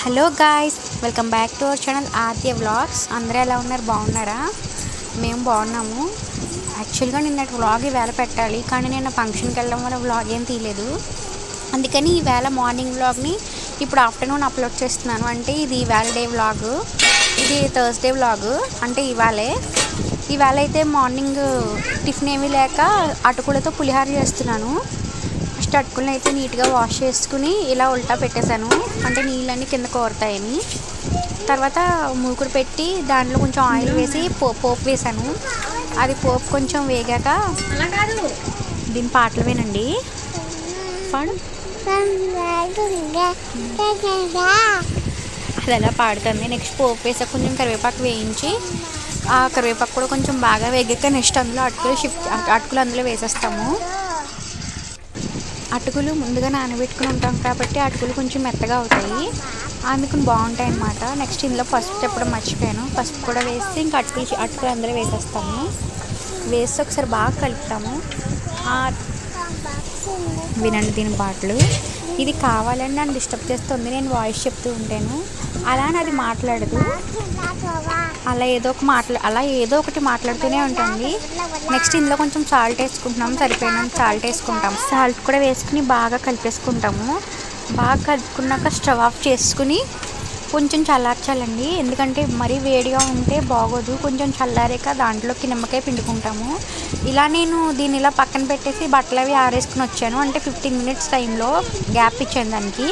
Hello guys welcome back to our channel Aadya vlogs. అందరూ ఎలా ఉన్నారు? బాగున్నారా? మేము బాగున్నాము. యాక్చువల్గా నిన్నటి వ్లాగ్ ఈవేళ పెట్టాలి కానీ నేను ఫంక్షన్కి వెళ్ళడం వల్ల వ్లాగ్ ఏం తీయలేదు. అందుకని ఈవేళ మార్నింగ్ వ్లాగ్ని ఇప్పుడు ఆఫ్టర్నూన్ అప్లోడ్ చేస్తున్నాను. అంటే ఇది ఈవేళ డే వ్లాగ్. ఇది థర్స్డే వ్లాగ్. అంటే ఇవాళే. ఈవేళ అయితే మార్నింగ్ టిఫిన్ ఏమీ లేక అటుకులతో పులిహార చేస్తున్నాను. ఫస్ట్ అటుకులను అయితే నీట్గా వాష్ చేసుకుని ఇలా ఉల్టా పెట్టేశాను అంటే నీళ్ళన్నీ కింద కోరుతాయని. తర్వాత మూకుడు పెట్టి దాంట్లో కొంచెం ఆయిల్ వేసి పో పోపు వేసాను. అది పోపు కొంచెం వేగాక దీని పాటలు వినండి. పాడు అది ఎలా పాడుతుంది? నెక్స్ట్ పోపు వేసాక కొంచెం కరివేపాకు వేయించి ఆ కరివేపాకు కూడా కొంచెం బాగా వేగాక నెక్స్ట్ అందులో అటుకులు షిఫ్ట్ అటుకులు అందులో వేసేస్తాము. అటుకులు ముందుగా నానబెట్టుకుని ఉంటాం కాబట్టి అటుకులు కొంచెం మెత్తగా అవుతాయి. అందుకని బాగుంటాయి అన్నమాట. నెక్స్ట్ ఇందులో పసుపు చెప్పడం మర్చిపోయాను. పసుపు కూడా వేసి ఇంకా అటుకులు అటుకులు అందరూ వేసేస్తాము. వేసి ఒకసారి బాగా కలుపుతాము. వినండి దీని పాటలు. ఇది కావాలని నన్ను డిస్టర్బ్ చేస్తుంది నేను వాయిస్ చెప్తూ ఉంటాను. అలా అని అది మాట్లాడదు. అలా ఏదో ఒక మాట్లా అలా ఏదో ఒకటి మాట్లాడుతూనే ఉంటుంది. నెక్స్ట్ ఇందులో కొంచెం సాల్ట్ వేసుకుంటున్నాం సరిపోయినంత సాల్ట్ వేసుకుంటాం. సాల్ట్ కూడా వేసుకుని బాగా కలిపేసుకుంటాము. బాగా కలుపుకున్నాక స్టవ్ ఆఫ్ చేసుకుని కొంచెం చల్లార్చాలండి. ఎందుకంటే మరీ వేడిగా ఉంటే బాగోదు. కొంచెం చల్లారాక దాంట్లోకి నిమ్మకాయ పిండుకుంటాము. ఇలా నేను దీన్ని ఇలా పక్కన పెట్టేసి బట్టలు అవి ఆరేసుకుని వచ్చాను. అంటే ఫిఫ్టీన్ మినిట్స్ టైంలో గ్యాప్ ఇచ్చాను దానికి.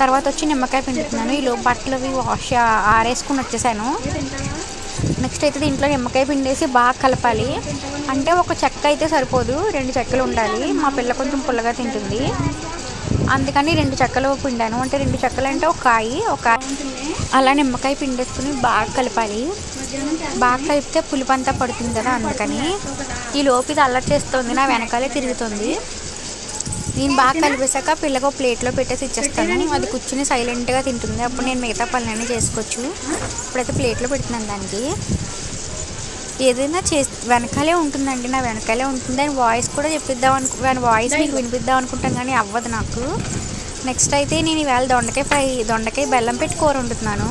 తర్వాత వచ్చి నిమ్మకాయ పిండుతున్నాను ఈలో బట్టలు అవి వాష్ ఆరేసుకుని వచ్చేసాను. నెక్స్ట్ అయితే దీంట్లో నిమ్మకాయ పిండేసి బాగా కలపాలి. అంటే ఒక చెక్క అయితే సరిపోదు. రెండు చెక్కలు ఉండాలి. మా పిల్ల కొంచెం పుల్లగా తింటుంది. అందుకని రెండు చెక్కలు పిండాను. అంటే రెండు చెక్కలు అంటే ఒక కాయి ఒక అలా నిమ్మకాయ పిండేసుకుని బాగా కలపాలి. బాగా కలిపితే పులుపు అంతా పడుతుంది కదా అందుకని. ఈ లోపు ఇది అల్లరి చేస్తుంది నా వెనకాలే తిరుగుతుంది. నేను బాగా కలిపేశాక పిల్లకు ఒక ప్లేట్లో పెట్టేసి ఇచ్చేస్తాను. అది కూర్చుని సైలెంట్గా తింటుంది. అప్పుడు నేను మిగతా పనులన్నీ చేసుకోవచ్చు. ఇప్పుడైతే ప్లేట్లో పెడుతున్నాను దానికి. ఏదైనా చే వెనకాలే ఉంటుందండి నా వెనకాలే ఉంటుంది దాని వాయిస్ కూడా చెప్పిద్దాం అనుకు దాని వాయిస్ మీకు వినిపిద్దాం అనుకుంటాం కానీ అవ్వదు నాకు. నెక్స్ట్ అయితే నేను ఈవేళ దొండకాయ ఫ్రై దొండకాయ బెల్లం పెట్టి కూర వండుతున్నాను.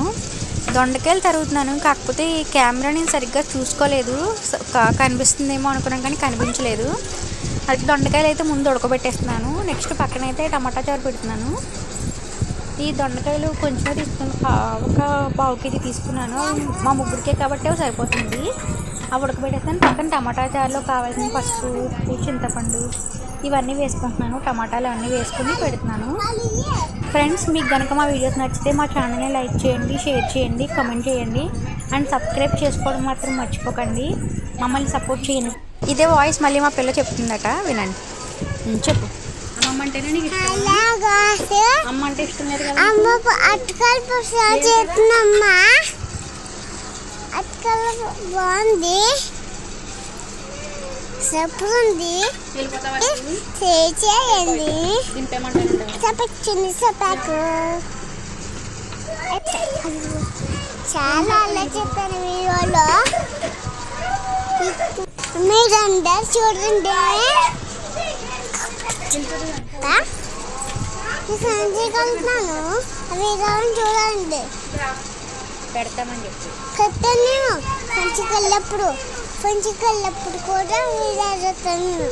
దొండకాయలు తరుగుతున్నాను. కాకపోతే ఈ కెమెరా నేను సరిగ్గా చూసుకోలేదు. కనిపిస్తుందేమో అనుకున్నాను కానీ కనిపించలేదు. అది దొండకాయలు అయితే ముందు ఉడకబెట్టేస్తున్నాను. నెక్స్ట్ పక్కన అయితే టమాటా చారు పెడుతున్నాను. ఈ దొండకాయలు కొంచెమే తీసుకున్నాను. ఒక పావు కేజీ తీసుకున్నాను. మా ముగ్గురికే కాబట్టి అవి సరిపోతుంది. అవి ఉడకబెట్టేస్తాను పక్కన టమాటా చారులో కావాల్సిన పసుపు ఉప్పు చింతపండు. ఇవన్నీ వేసుకుంటున్నాను టమాటాలు అన్నీ వేసుకుని పెడుతున్నాను. ఫ్రెండ్స్ మీకు కనుక మా వీడియోస్ నచ్చితే మా ఛానల్ని లైక్ చేయండి షేర్ చేయండి కమెంట్ చేయండి. అండ్ సబ్స్క్రైబ్ చేసుకోవడం మాత్రం మర్చిపోకండి. మమ్మల్ని సపోర్ట్ చేయండి. ఇదే వాయిస్ మళ్ళీ మా పిల్ల చెప్తుందట వినండి. చెప్పు. అమ్మ అంటే ఇష్టం అమ్మ అంటే ఇష్టం లేదు కదా అమ్మ అటుకలు చేస్తున్నామ్మా అటుకలు బాగుంది. వెళ్ళిపోతావా? చేయండి చపచ్చింది సపాకు చాలా అలా చెప్పాను వీడియోలో మీరందరూ చూడండి. ఆ? ఈ సంచి కలుపుతాను అవి కావాలని చూడండి. పెడతామని చెప్పి. పెట్టాను పంచికెళ్ళప్పుడు పంచికెళ్ళప్పుడు కూడా మీరు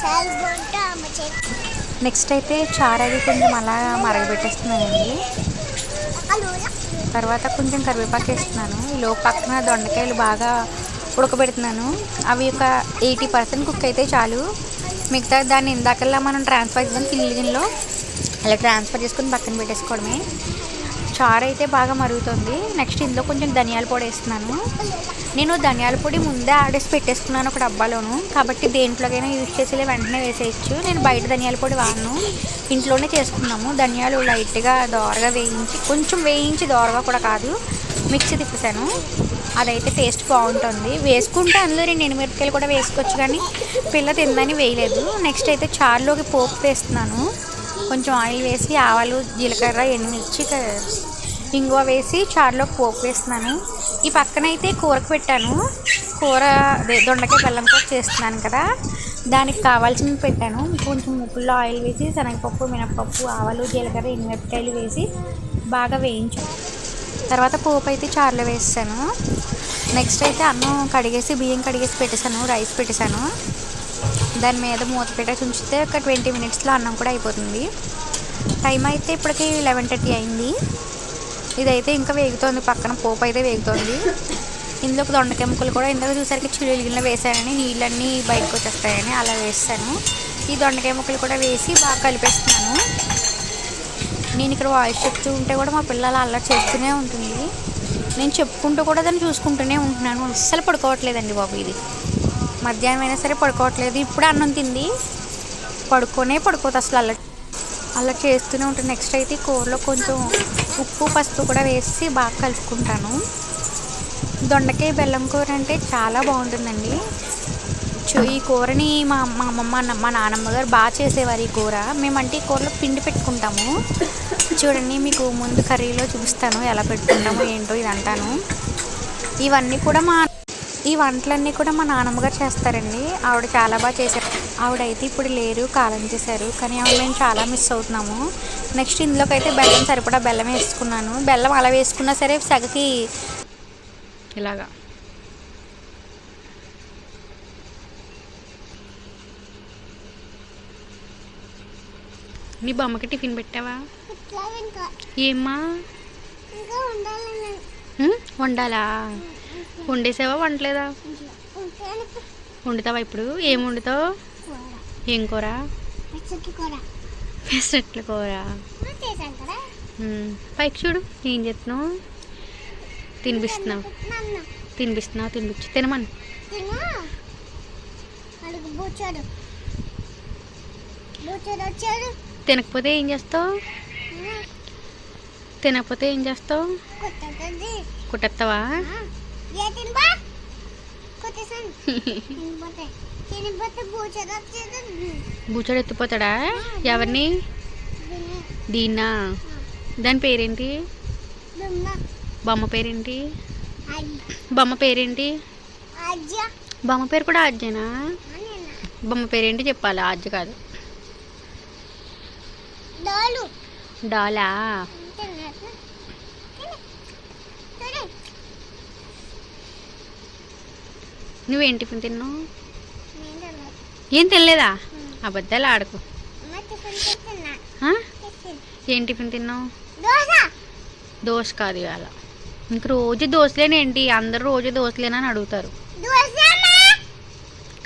చాలా బాగుంటా అమ్మ చేతి నెక్స్ట్ అయితే చారది కొంచెం అలా మరగబెట్టేస్తున్నానండి. తర్వాత కొంచెం కరివేపాకు వేస్తున్నాను. ఈలో పక్కన దొండకాయలు బాగా ఉడకబెడుతున్నాను. అవి ఒక ఎయిటీ పర్సెంట్ కుక్ అయితే చాలు. మిగతా దాన్ని ఇందాకల్లా మనం ట్రాన్స్ఫర్ చేద్దాం కిల్లిగిన్లో అలా ట్రాన్స్ఫర్ చేసుకుని పక్కన పెట్టేసుకోవడమే. చారు అయితే బాగా మరుగుతుంది. నెక్స్ట్ ఇందులో కొంచెం ధనియాల పొడి వేస్తున్నాను. నేను ధనియాల పొడి ముందే ఆడేసి పెట్టేసుకున్నాను ఒక డబ్బాలోను. కాబట్టి దేంట్లోకైనా యూజ్ చేసేలే వెంటనే వేసేయచ్చు. నేను బయట ధనియాల పొడి వాడను. ఇంట్లోనే చేసుకున్నాము. ధనియాలు లైట్గా దోరగా వేయించి కొంచెం వేయించి దోరగా కూడా కాదు మిక్సీ తిప్పేసాను అదైతే టేస్ట్ బాగుంటుంది. వేసుకుంటే అందులో రెండు ఎండుమిరపకాయలు కూడా వేసుకోవచ్చు కానీ పిల్ల తిందని వేయలేదు. నెక్స్ట్ అయితే చారులోకి పోపు వేస్తున్నాను. కొంచెం ఆయిల్ వేసి ఆవాలు జీలకర్ర ఎండుమిర్చి ఇంగువ వేసి చారులో పోపు వేస్తున్నాను. ఈ పక్కన అయితే కూరకు పెట్టాను. కూర దొండకాయ బెల్లం కూర చేస్తున్నాను కదా. దానికి కావాల్సినవి పెట్టాను. కొంచెం ముప్పుల్లో ఆయిల్ వేసి శనగపప్పు మినపప్పు ఆవాలు జీలకర్ర ఎండుమిరపకాయలు వేసి బాగా వేయించు. తర్వాత పోపు అయితే చారులో వేసాను నెక్స్ట్ అయితే అన్నం కడిగేసి బియ్యం కడిగేసి పెట్టేశాను రైస్ పెట్టేశాను. దాని మీద మూత పెట్టేసి ఉంచితే ఒక ట్వంటీ మినిట్స్లో అన్నం కూడా అయిపోతుంది. టైం అయితే ఇప్పటికి లెవెన్ థర్టీ అయింది. ఇదైతే ఇంకా వేగుతోంది. పక్కన పోపు అయితే వేగుతోంది. ఇందులో దొండకాయ ముక్కలు కూడా ఇందాక చూసరికి చిల్లుగిన్నె వేసానని నీళ్ళన్నీ బయటకు వచ్చేస్తాయని అలా వేస్తాను. ఈ దొండకాయ ముక్కలు కూడా వేసి బాగా కలిపేస్తున్నాను. నేను ఇక్కడ వాయిస్ చెప్తూ ఉంటే కూడా మా పిల్లలు అల్లరి చేస్తూనే ఉంటుంది. నేను చెప్పుకుంటూ కూడా దాన్ని చూసుకుంటూనే ఉంటున్నాను. అస్సలు పడుకోవట్లేదండి బాబు ఇది. మధ్యాహ్నం అయినా సరే పడుకోవట్లేదు. ఇప్పుడు అన్నం తింది. పడుకోనే పడుకోదు అసలు అలా అలా చేస్తూనే ఉంటాను. నెక్స్ట్ అయితే కూరలో కొంచెం ఉప్పు పసుపు కూడా వేసి బాగా కలుపుకుంటాను. దొండకాయ బెల్లం కూర అంటే చాలా బాగుంటుందండి. చూ ఈ కూరని మా మా అమ్మమ్మ మా నాన్నమ్మ గారు బాగా చేసేవారు ఈ కూర. మేమంటే ఈ కూరలో పిండి పెట్టుకుంటాము. చూడండి మీకు ముందు కర్రీలో చూపిస్తాను ఎలా పెట్టుకుంటాము ఏంటో ఇది అంటాను ఇవన్నీ కూడా మా ఈ వంటలన్నీ కూడా మా నాన్నమ్మ గారు చేస్తారండి. ఆవిడ చాలా బాగా చేశారు ఆవిడైతే ఇప్పుడు లేరు కాలం చేశారు. కానీ ఆవిడ మేము చాలా మిస్ అవుతున్నాము. నెక్స్ట్ ఇందులోకి అయితే బెల్లం సరిపడా బెల్లం వేసుకున్నాను. బెల్లం అలా వేసుకున్నా సరే సగకి ఇలాగా. నీ బొమ్మకి టిఫిన్ పెట్టావా? ఇట్లా ఇంకా. ఏమ్మా? ఇంకా ఉండాలని ఉమ్, వండాలా? వండేసావా? వండలేదా? వండుతావా ఇప్పుడు? ఏం వండుతావు? ఏం కూర? పచ్చడి కూర. పెసరట్ల కూర పైకి చూడు ఏం చేస్తున్నావు? తినిపిస్తున్నావు. తినిపిస్తున్నావు? తినిపించు. తినమని. తినకపోతే ఏం చేస్తావు? తినకపోతే ఏం చేస్తావు తినిపోతే బూచాడు ఎత్తిపోతాడా ఎవరిని దీన్నా దాని పేరేంటి బొమ్మ పేరేంటి బొమ్మ పేరేంటి బొమ్మ పేరు కూడా ఆజ్యేనా బొమ్మ పేరేంటి చెప్పాలి ఆజ్య కాదు డోలు నువ్వేం టిఫిన్ తిన్నావు? ఏం తినలేదా? అబద్ధాలు ఆడకు. ఏం టిఫిన్ తిన్నావు? దోశ. కాదు ఇవాళ. ఇంక రోజు దోశలేనేంటి? అందరూ రోజు దోశలేనా అని అడుగుతారు.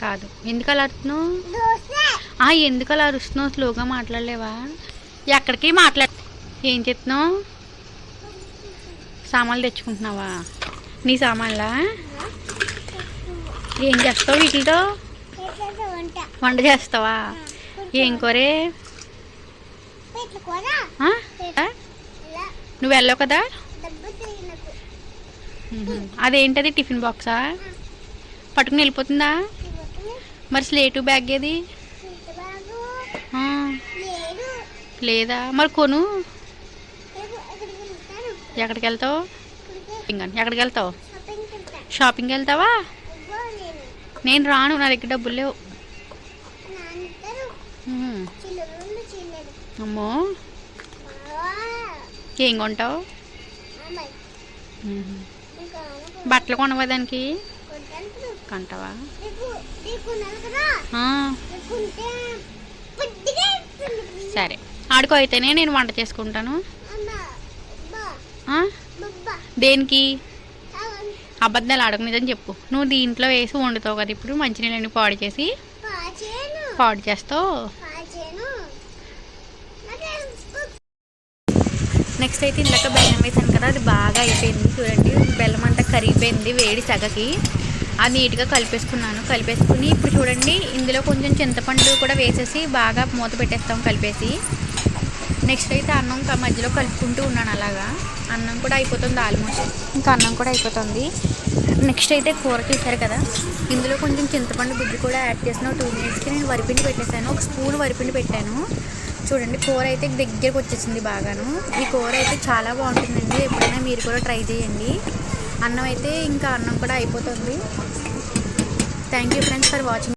కాదు. ఎందుకు అలా అరుస్తున్నావు ఎందుకు అలా అరుస్తున్నావు? స్లోగా మాట్లాడలేవా? ఎక్కడికి మాట్లా? ఏం చెప్తున్నావు? సామాన్లు తెచ్చుకుంటున్నావా? నీ సామాన్లా? ఏం చేస్తావు వీటితో వంట. చేస్తావా? ఏం కూరే? నువ్వు వెళ్ళావు కదా. అదేంటది? టిఫిన్ బాక్సా? పట్టుకుని వెళ్ళిపోతుందా? మరి స్లేటు బ్యాగ్ ఏది? లేదు. మరి కొను. ఎక్కడికి వెళ్తావు? ఎక్కడికి వెళ్తావు? షాపింగ్కి వెళ్తావా? నేను రాను నా దగ్గర డబ్బులు లేవు. అమ్మో. ఏం కొంటావు? బట్టలు కొనవా దానికి? కొంటావా. సరే. ఆడుకో అయితేనే నేను వంట చేసుకుంటాను. దేనికి? అబద్ధాలు నిజం చెప్పు. నువ్వు దీంట్లో వేసి వండుతావు కదా ఇప్పుడు మంచినీళ్ళని పాడు చేసి. పాడు చేస్తావు. నెక్స్ట్ అయితే ఇందాక బెల్లం వేసాను కదా అది బాగా అయిపోయింది చూడండి. బెల్లం అంతా కరిగిపోయింది వేడి సగకి. అది నీట్గా కలిపేసుకున్నాను. కలిపేసుకుని ఇప్పుడు చూడండి ఇందులో కొంచెం చింతపండు కూడా వేసేసి బాగా మూత పెట్టేస్తాం కలిపేసి. నెక్స్ట్ అయితే అన్నం మధ్యలో కలుపుకుంటూ ఉన్నాను అలాగా. అన్నం కూడా అయిపోతుంది ఆల్మోస్ట్. ఇంకా అన్నం కూడా అయిపోతుంది. నెక్స్ట్ అయితే కూర చేశారు కదా. ఇందులో కొంచెం చింతపండు గుజ్జు కూడా యాడ్ చేసిన టూ మినిట్స్కి నేను వరిపిండి పెట్టేశాను. ఒక స్పూన్ వరిపిండి పెట్టాను. చూడండి కూర అయితే దగ్గరకు వచ్చేసింది బాగాను. ఈ కూర అయితే చాలా బాగుంటుందండి. ఎప్పుడైనా మీరు కూడా ట్రై చేయండి. అన్నం అయితే ఇంకా అన్నం కూడా అయిపోతుంది. Thank you friends for watching